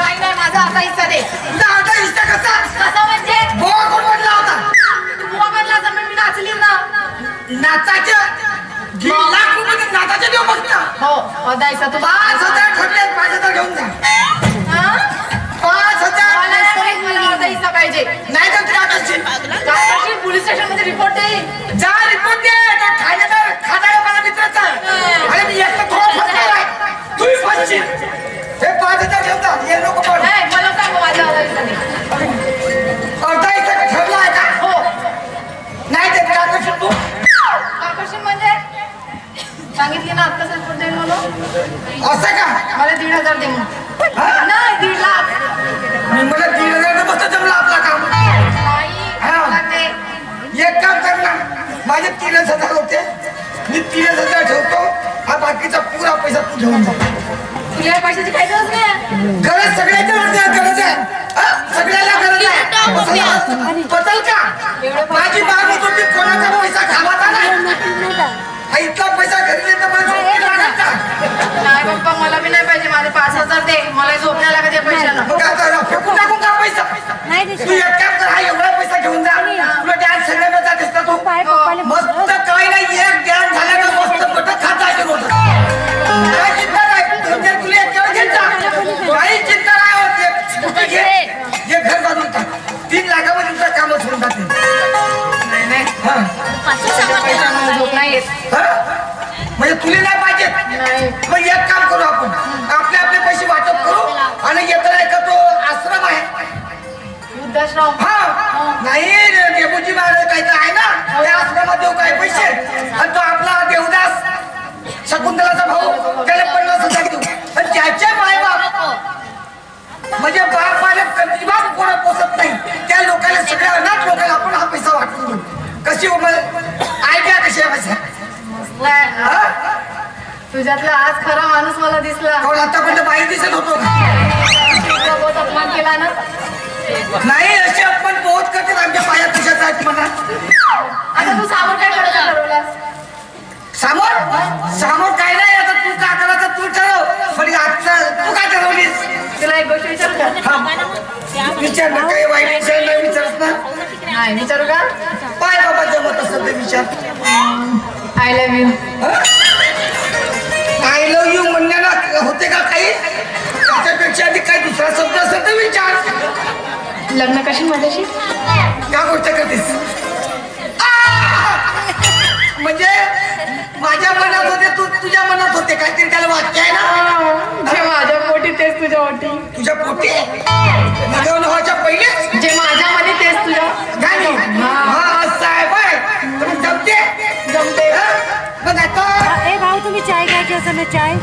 काही नाही माझा आता हिस्सा दे. तुझा आता हिस्सा कसा? कसा म्हणजे? बोवा कोण म्हणला होता? तू बुवा म्हणला जमीन मी नाचली ना. नाचाच्या दीड लाख रुपये देऊ बघता हो अदा हिस्सा तू पाच हजार ठरले पाच हजार घेऊन जा. हा? सांगितली ना आत्ताच रिपोर्ट देईल म्हणून असं का? मला दीड हजार दे म्हणून? नाही दीड लाख. मी मला दीड हजार बसत जमला आपला काम. हा. एक काम कर ना. माझे तीनच हजार होते. मी तीनच हजार ठेवतो हा बाकीचा पुरा पैसा तू घेऊन जा. तुला पैशाची काही गरज नाही? गरज सगळ्याच्या गरज आहे? सगळ्याला गरज आहे. पचल- का? माझी बाग होतो मी कोणाचा पैसा खावाचा नाही. इतका पैसा घरी का नाही. पप्पा मला बी नाही पाहिजे. माझे पाच हजार दे. मला झोप नाही लागत या फेकून टाकून का पैसा? नाही तू एक काम कर हा एवढा पैसा घेऊन जा. तुला डॅन्स सगळ्यांना जात असता तू मस्त काय नाही एक डॅन्स झाला का मस्त तुला नाही पाहिजे. नाही. मग एक काम करू आपण. आपले आपले पैसे वाटप करू आणि येताना का तो आश्रम आहे. वृद्धाश्रम. हा. नाही डेपुजी महाराज काही तर आहे ना? त्या आश्रमात देऊ काय पैसे? आणि तो आपला देवदास शकुंतलाचा भाऊ त्याला पन्नास हजार देऊ. आणि त्याचे मायबाप म्हणजे बाप आले कंटिन्यूस कोणा पोसत नाही. त्या लोकांना सगळ्या अनाथ लोकांना आपण हा पैसा वाटून देऊ. कशी आयडिया कशी आहे. हा? तुझ्यातला आज खरा माणूस मला दिसला. कोण आतापर्यंत बाई दिसत होतो? तुझा बहुत अपमान केला ना? नाही असे आपण बहुत करते आमच्या पाया तुझ्याच आहेत म्हणा. आता तू सामोर काय करायचं ठरवलास समोर? समोर काय नाही आता तू काय करायचं तू ठरव. पण आता तू काय ठरवलीस? तुला एक गोष्ट विचारू का? विचार ना काही वाईट विचार नाही विचारत ना. नाही विचारू का? पाय बाबा जमत असत ते विचार. आय लव्ह यू का काही? त्याच्यापेक्षा आधी काही दुसरा शब्द असेल तर विचार. लग्न कशी माझ्याशी? का गोष्ट करतेस! म्हणजे माझ्या मनात होते तू तुझ्या मनात होते काहीतरी त्याला वाक्य आहे ना जे माझ्या पोटी तेच तुझ्या ओटी तुझ्या पोटी? लग्न व्हायच्या पहिलेच? जे माझ्यामध्ये चाय की असं चाय?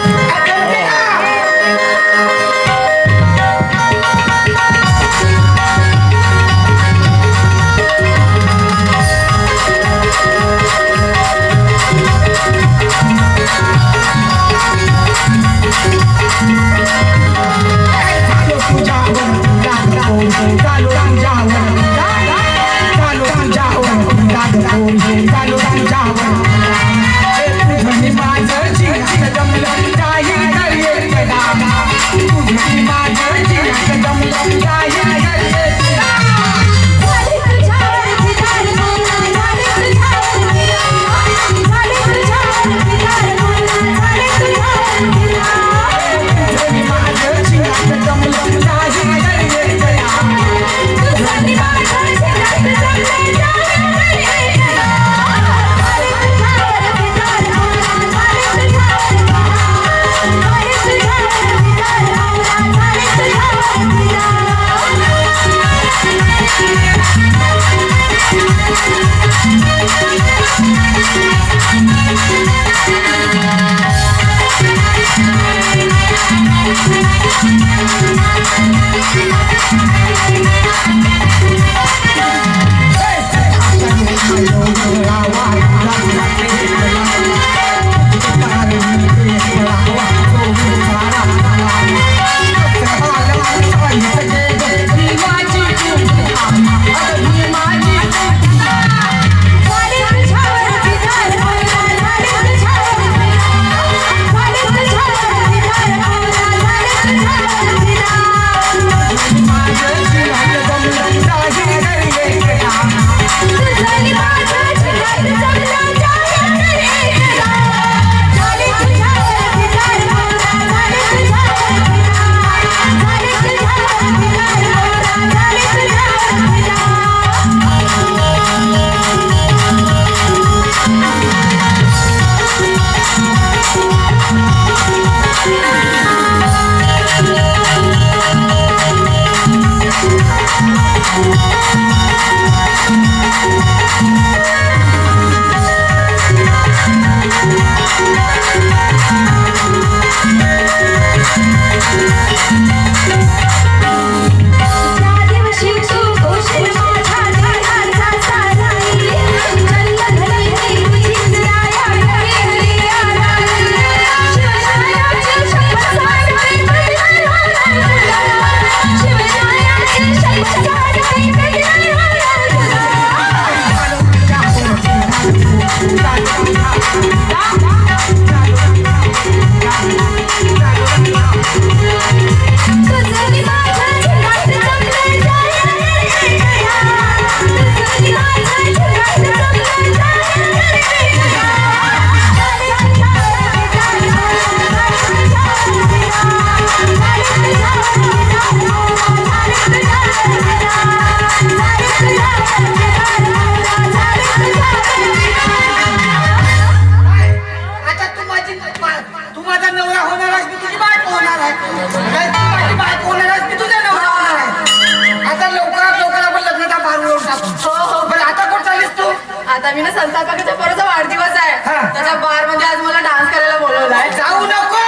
आता मी ना संस्थापकाच्या पोराचा वाढदिवस आहे. त्याच्या बारमध्ये आज मला डान्स करायला बोलवलाय. जाऊ नको.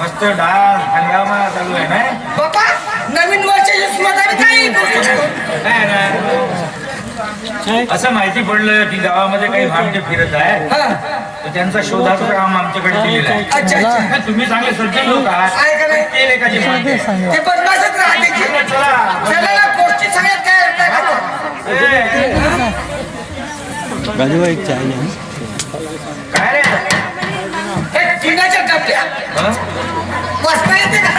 मस्त डान्स हंगामा चालू आहे ना बाबा नवीन वर्षाची काही ना असं माहिती पडलं की गावामध्ये काही भामटे फिरत आहे हा. तर त्यांचा शोधाचं काम आमच्याकडे दिलेलं आहे. अच्छा अच्छा. तुम्ही चांगले सज्जन लोक आहात? ते लेखाची माहिती. ते बदमाशच राहते चला गोष्टी काय चाय रे? हं? वाचता येते का?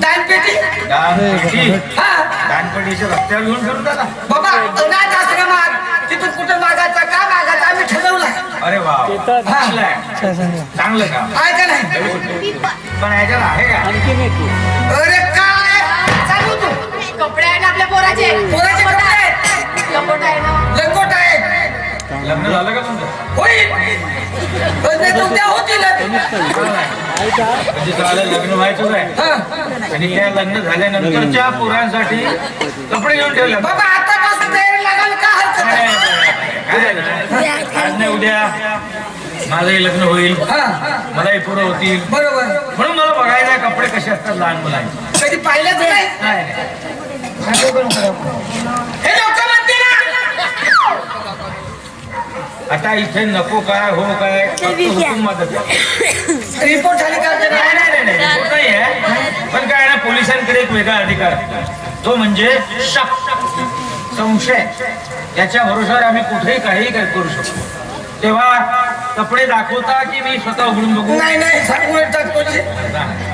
दानपेटी? दानपेटी? हा. दानपेटीच्या रस्त्यावर घेऊन फिरता का बाबा अनाथ आश्रमात तिथून कुठं मागायचा का मागायचा? आम्ही ठरवलं. अरे वा चांगलं आहे. चांगलं आहे का? नाही? पण आहे का? अरे काय? चालू तू. कपडे आहे ना आपल्या पोराचे. पोराचे लग्न झालं का तुमचं? होईल होतील म्हणजे तुम्हाला लग्न व्हायचंच आहे. हा. आणि त्या लग्न झाल्यानंतरच्या पोरांसाठी कपडे घेऊन ठेवले. बाबा आतापासून तयारी लागाल का हरकत नाही? आज नाही उद्या. माझंही लग्न होईल. हा. मलाही पोरं होतील. बरोबर. म्हणून मला बघायला कपडे कसे असतात लहान मुलांचे. कधी पाहिलंच नाही. हे लोक आता इथे नको काय हो काय. रिपोर्ट झाली का नाही नाही नाही, नाही report नाही आहे पण काय ना पोलिसांकडे एक वेगळा अधिकार. तो म्हणजे शक. संशय. याच्या भरोशावर आम्ही कुठेही काही काय करू शकतो. तेव्हा कपडे दाखवता की मी स्वतः उघडून बघू? नाही नाही जी.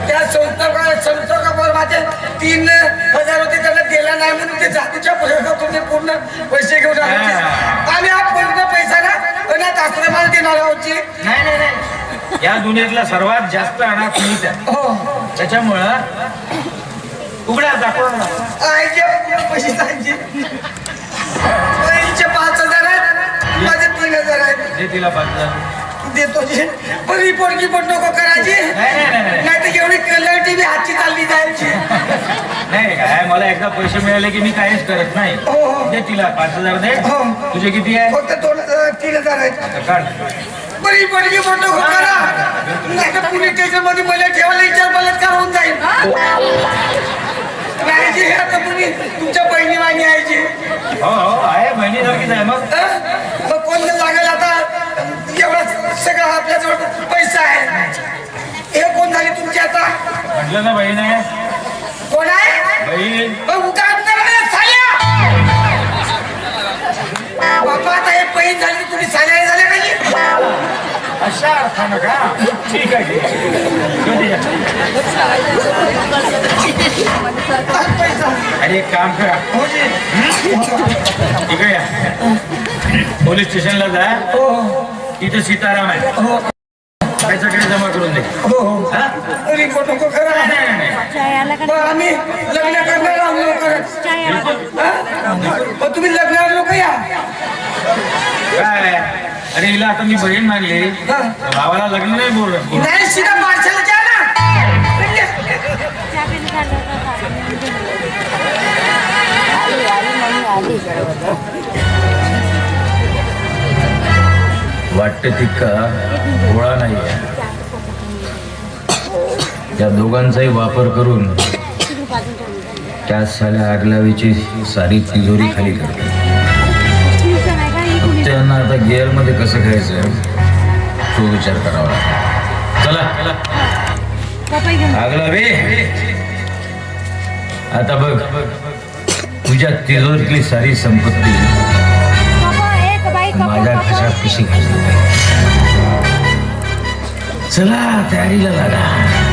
त्या संस्था माझे तीन हजार होते त्यांना दिला नाही म्हणून ते जातीच्या पूर्ण पैसे घेऊन आले. आम्ही हा पूर्ण पैसा ना अनाथ आश्रमाला देणार आहोत जी. नाही नाही नाही. या दुनियेतला सर्वात जास्त अनाथ मीच आहे. हो. त्याच्यामुळं उघड्या दाखवा. आईचे पाच हजार आहेत माझे तीन हजार आहेत. दे तिला पाच हजार. देतो जी. पण रिपोर्ट गिपोर्ट नको करायची. नाही नाही नाही, नाही. नाही तर एवढी कलर टीव्ही हातची चालली जायची. नाही काय मला एकदा पैसे मिळाले की मी काहीच करत नाही. हो, हो. दे तिला पाच हजार दे. हो. तुझे किती आहे? फक्त दोन तीन हजार आहेत बरी पण नको करा. नाही तर पोलीस स्टेशनमध्ये मला ठेवायला विचार बलात्कार होऊन जाईल. जी, हे आता तुम्ही तुमच्या बहिणी वाणी जी हो हो आहे बहिणीसारखीच आहे मग? हं? मग कोणतं लागेल आता? एवढा सगळं आपल्याजवळ पैसा आहे. हे कोण झाली तुमची आता? म्हटलं ना बहीण. आहे कोण आहे? बहीण. मग उगा अंतर अर्थानं का ठीक आहे ठीक आहे. कधी या? पैसा अरे एक काम करा. हो जी इकडे या. पोलीस स्टेशनला जा. हो तिथे सीताराम आहे. हो. त्याच्याकडे जमा करून दे. हो हो. हा? रिपोर्ट नको करा. आम्ही लग्न करणार आहोत? हा? तुम्ही लग्नाला लोक या. काय? अरे हिला आता मी बहीण मानली हा. भावाला लग्न नाही बोल नाही सीधा द्या ना? वाटतं तितका गोळा नाही त्या दोघांचाही वापर करून त्या साल्या आगलावीची सारी तिजोरी खाली करते आता गिअरमध्ये कसं खायचं तो विचार करावा लागेल. चला. पपई आता बघ. तुझ्या तिजोरीतली सारी संपत्ती माझ्या पपा. कशी घालली चला तयारीला लागा.